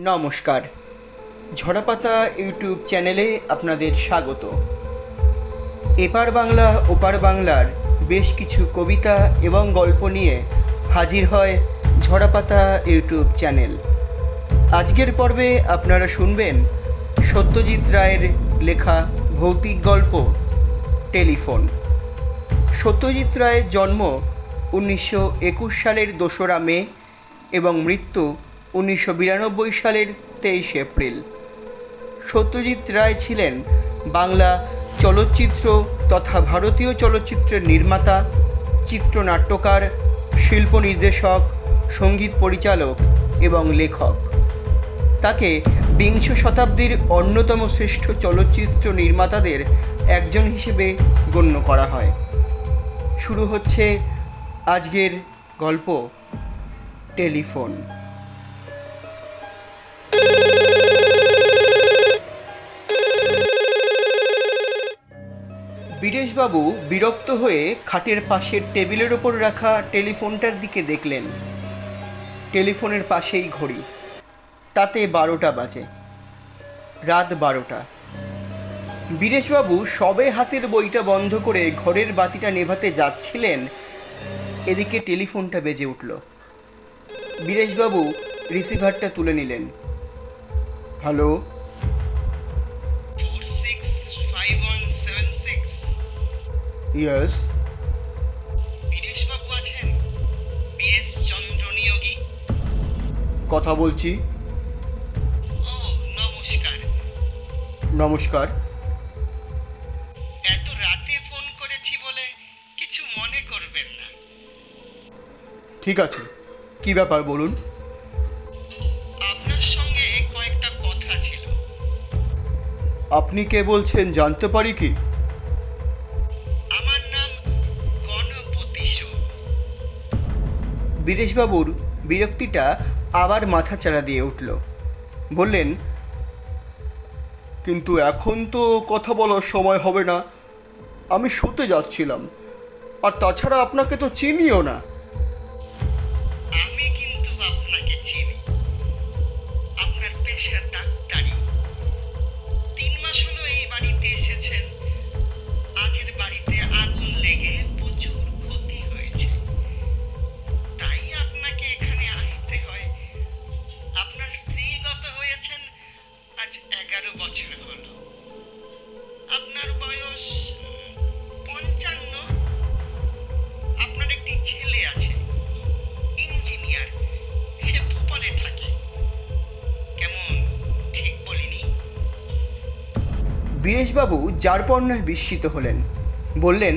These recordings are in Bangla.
নমস্কার। ঝড়াপাতা ইউটিউব চ্যানেলে আপনাদের স্বাগত। এপার বাংলা, ওপার বাংলার বেশ কিছু কবিতা এবং গল্প নিয়ে হাজির হয় ঝড়াপাতা ইউটিউব চ্যানেল। আজকের পর্বে আপনারা শুনবেন সত্যজিৎ রায়ের লেখা ভৌতিক গল্প, টেলিফোন। সত্যজিৎ রায়ের জন্ম উনিশশো একুশ সালের দোসরা মে এবং মৃত্যু উনিশশো বিরানব্বই সালের তেইশ এপ্রিল। সত্যজিৎ রায় ছিলেন বাংলা চলচ্চিত্র তথা ভারতীয় চলচ্চিত্রের নির্মাতা, চিত্রনাট্যকার শিল্প নির্দেশক সংগীত পরিচালক এবং লেখক। তাকে বিংশ শতাব্দীর অন্যতম শ্রেষ্ঠ চলচ্চিত্র নির্মাতাদের একজন হিসেবে গণ্য করা হয়। শুরু হচ্ছে আজকের গল্প, টেলিফোন। বীরেশবাবু বিরক্ত হয়ে খাটের পাশের টেবিলের ওপর রাখা টেলিফোনটার দিকে দেখলেন। টেলিফোনের পাশেই ঘড়ি। তাতে বারোটা বাজে। রাত বারোটা। বীরেশবাবু সবে হাতের বইটা বন্ধ করে ঘরের বাতিটা নেভাতে যাচ্ছিলেন, এদিকে টেলিফোনটা বেজে উঠল। বীরেশবাবু রিসিভারটা তুলে নিলেন। হ্যালো? ইয়েস বাবু আছেন? B S Chandra Niyogi. কথা বলছি। ও নমস্কার। নমস্কার। এত রাতে ফোন করেছি বলে কিছু মনে করবেন না। ঠিক আছে। কি ব্যাপার বলুন? আপনার সঙ্গে কয়েকটা কথা ছিল। আপনি কে বলছেন জানতে পারি কি? বীরেশবাবুর বিরক্তিটা আবার মাথা চাড়া দিয়ে উঠল। বললেন, কিন্তু এখন তো কথা বলার সময় হবে না। আমি শুতে যাচ্ছিলাম। আর তাছাড়া আপনাকে তো চিনিও না। বীরেশবাবু যার পণ্যায় বিস্মিত হলেন। বললেন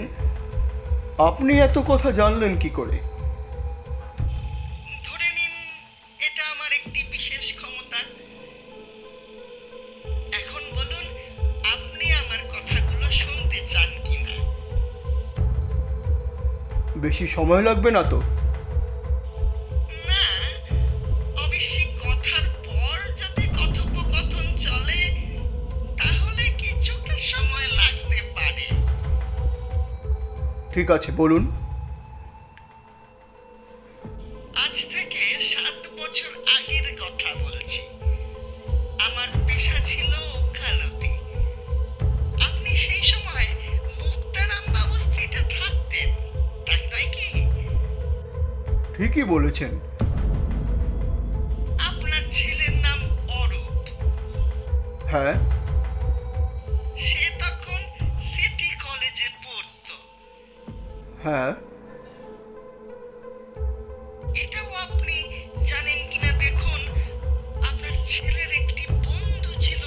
আপনি এত কথা জানলেন কি করে? ধরে নিন এটা আমার একটি বিশেষ ক্ষমতা। এখন বলুন আপনি আমার কথাগুলো শুনতে চান কিনা? বেশি সময় লাগবে না তো। ঠিক আছে বলুন। আজ থেকে সাত বছর আগের কথা বলছি। আমার পেশা ছিল ওকালতি। আপনি সেই সময় মুক্তারাম বাবু স্ত্রীটা থাকতেন তাই নয় কি? ঠিকই বলেছেন। আপনার ছেলের নাম অরূপ। হ্যাঁ? হ্যাঁ। এটাও আপনি জানেন কিনা? দেখুন আপনার ছেলের একটি বন্ধু ছিল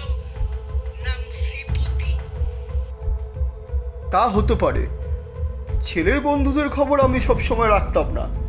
নাম শ্রীপতি। তা হতে পারে। ছেলের বন্ধুদের খবর আমি সব সময় রাখতাম না।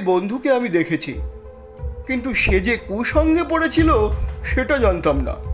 এই বন্ধুকে আমি দেখেছি। কিন্তু সে যে কুসঙ্গে পড়েছিল সেটা জানতাম না।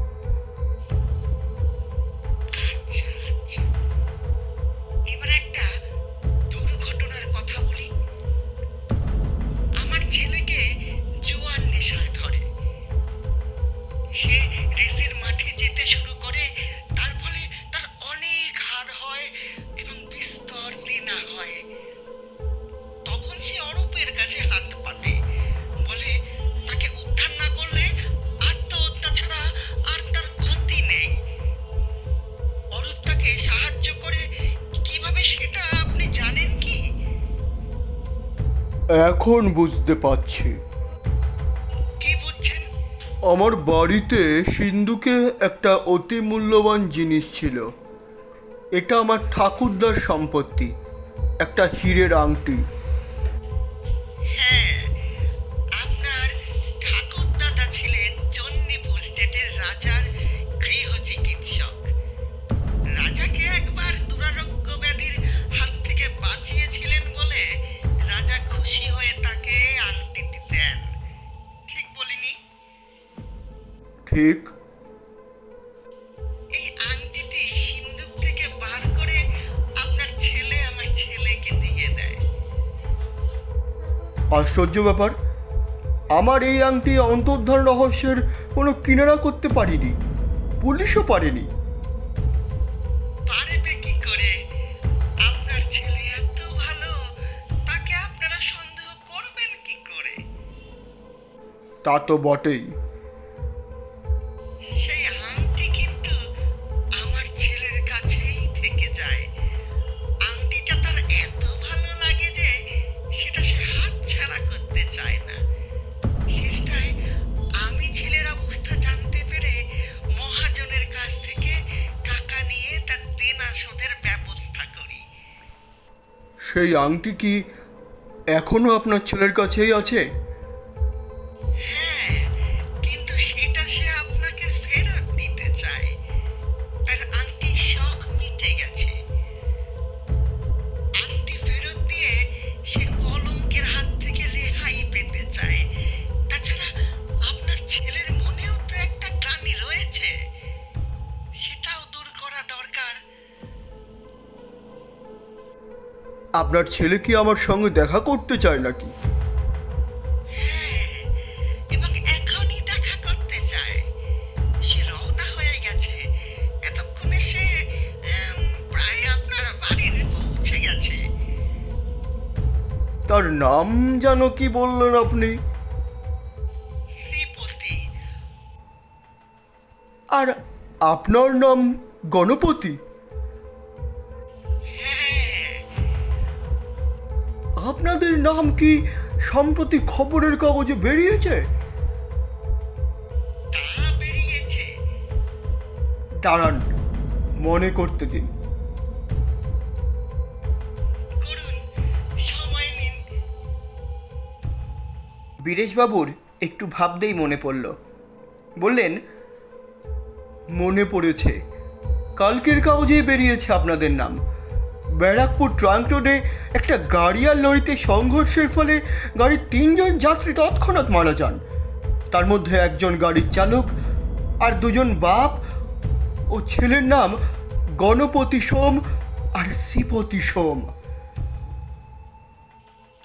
এখন বুঝতে পারছি। কি বুঝছেন? আমার বাড়িতে সিন্ধুকে একটা অতি মূল্যবান জিনিস ছিল। এটা আমার ঠাকুরদার সম্পত্তি একটা হিরের আংটি। ঠিক। এই আংটিটি সিন্ধুক থেকে বার করে আপনার ছেলে আমার ছেলেকে দিয়ে দেয়। আশ্চর্য ব্যাপার। আমার এই আংটি অন্তর্ধান রহস্যের কোনো কিনারা করতে পারিনি পুলিশও পারেনি। পারবে কি করে? আপনার ছেলে এত ভালো তাকে আপনারা সন্দেহ করবেন কি করে? তা তো বটেই। সেই আংটি কি এখনও আপনার ছেলের কাছেই আছে? আপনার ছেলে কি আমার সঙ্গে দেখা করতে চায় নাকি? এবং এখনই দেখা করতে চায়। সে রওনা হয়ে গেছে। এতক্ষণে সে উম, প্রায় আপনার পৌঁছে গেছে। তার নাম যেন কি বললেন আপনি? শ্রীপতি। আর আপনার নাম গণপতি? আপনাদের নাম কি সম্প্রতি খবরের কাগজে বেরিয়েছে? দাঁড়ান মনে করতে দিন। বীরেশবাবুর একটু ভাবতেই মনে পড়ল। বললেন মনে পড়েছে কালকের কাগজেই বেরিয়েছে আপনাদের নাম। ব্যারাকপুর ট্রাঙ্ক রোডে একটা গাড়ি আর লরিতে সংঘর্ষের ফলে গাড়ির তিনজন যাত্রী তৎক্ষণাৎ মারা যান। তার মধ্যে একজন গাড়ির চালক আর দুজন বাপ ও ছেলের নাম গণপতি সোম আর শ্রীপতি সোম।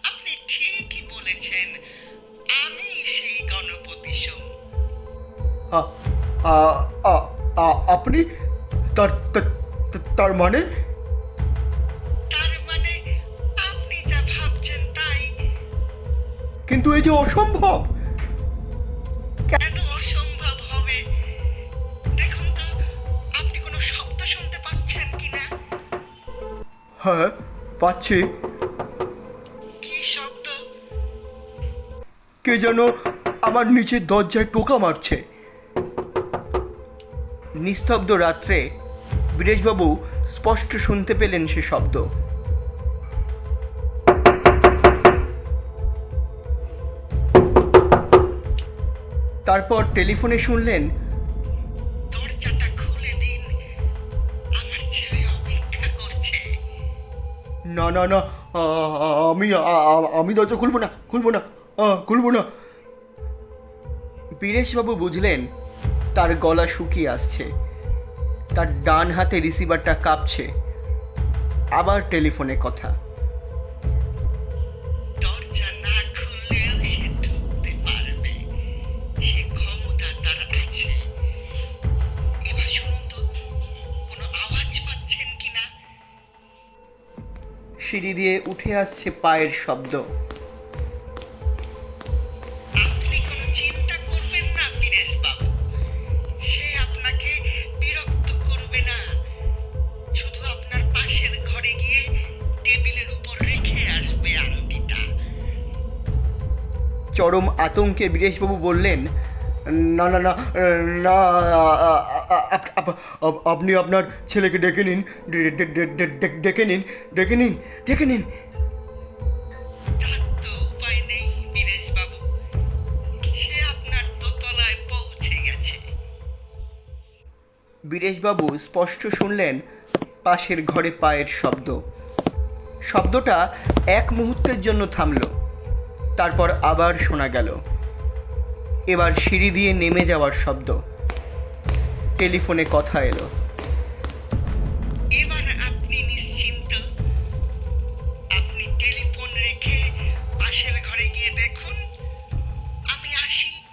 আপনি ঠিকই বলেছেন আমি সেই গণপতি সোম। আপনি তার- তার মানে? কিন্তু এই যে অসম্ভব। কেন অসম্ভব হবে? দেখুন তো আপনি কোনো শব্দ শুনতে পাচ্ছেন কিনা? হ্যাঁ পাচ্ছি। কি শব্দ? কে যেন আমার নিচের দরজায় টোকা মারছে। নিস্তব্ধ রাত্রে বীরেশবাবু স্পষ্ট শুনতে পেলেন সে শব্দ। তারপর টেলিফোনে শুনলেন দরজাটা খুলে দিন আমার ছেলে অপেক্ষা করছে। না না না আমি আমি দরজা খুলবো না খুলবো না খুলবো না। বীরেশবাবু বুঝলেন তার গলা শুকিয়ে আসছে তার ডান হাতে রিসিভারটা কাঁপছে। আবার টেলিফোনে কথা। সিঁড়ি দিয়ে উঠে আসছে পায়ের শব্দ। আপনি চিন্তা করবেন না সে আপনাকে বিরক্ত করবে না। শুধু আপনার পাশের ঘরে গিয়ে টেবিলের উপর রেখে আসবে আংটিটা। চরম আতঙ্কে বীরেশবাবু বললেন না না না না আপনি আপনার ছেলেকে ডেকে নিন ডেকে নিন ডেকে নিন ডেকে নিন। তার তো উপায় নেই বীরেশ বাবু সে আপনার দোতলায় পৌঁছে গেছে। বীরেশবাবু স্পষ্ট শুনলেন পাশের ঘরে পায়ের শব্দ। শব্দটা এক মুহূর্তের জন্য থামল তারপর আবার শোনা গেল। এবার সিঁড়ি দিয়ে নেমে যাওয়ার শব্দ। টেলিফোনে কথা এলো। এবার আপনি নিশ্চিন্ত? আপনি টেলিফোন রেখে পাশের ঘরে গিয়ে দেখুন। আমি আসি।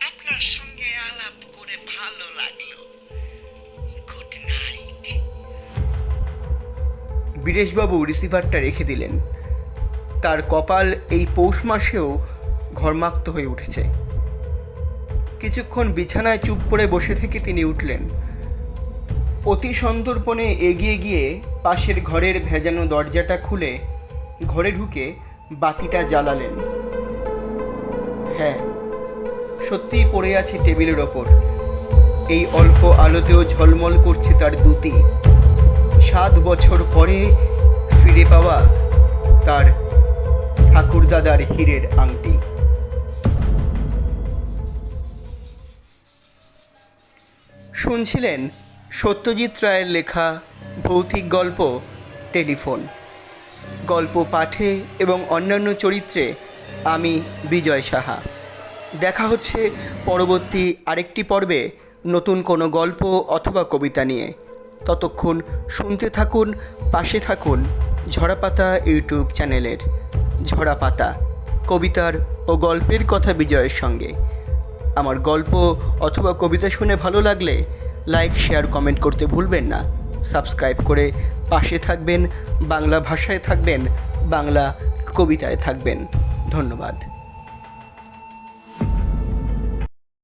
আপনার সঙ্গে আলাপ করে ভালো লাগল। Good night. বীরেশবাবু রিসিভারটা রেখে দিলেন। তার কপাল এই পৌষ মাসেও ঘর্মাক্ত হয়ে উঠেছে। কিছুক্ষণ বিছানায় চুপ করে বসে থেকে তিনি উঠলেন। অতি সন্তর্পণে এগিয়ে গিয়ে পাশের ঘরের ভেজানো দরজাটা খুলে ঘরে ঢুকে বাতিটা জ্বালালেন। হ্যাঁ সত্যিই পড়ে আছে টেবিলের ওপর। এই অল্প আলোতেও ঝলমল করছে তার দুটি। সাত বছর পরে ফিরে পাওয়া তার ঠাকুরদাদার হীরের আংটি। শুনছিলেন সত্যজিৎ রায়ের লেখা ভৌতিক গল্প টেলিফোন। গল্প পাঠে এবং অন্যান্য চরিত্রে আমি বিজয় সাহা। দেখা হচ্ছে পরবর্তী আরেকটি পর্বে নতুন কোনো গল্প অথবা কবিতা নিয়ে। ততক্ষণ শুনতে থাকুন, পাশে থাকুন ঝরাপাতা ইউটিউব চ্যানেলের ঝরাপাতা, কবিতার ও গল্পের কথা বিজয়ের সঙ্গে। আমার গল্প অথবা কবিতা শুনে ভালো লাগলে লাইক শেয়ার কমেন্ট করতে ভুলবেন না। সাবস্ক্রাইব করে পাশে থাকবেন, বাংলা ভাষায় থাকবেন, বাংলা কবিতায় থাকবেন। ধন্যবাদ।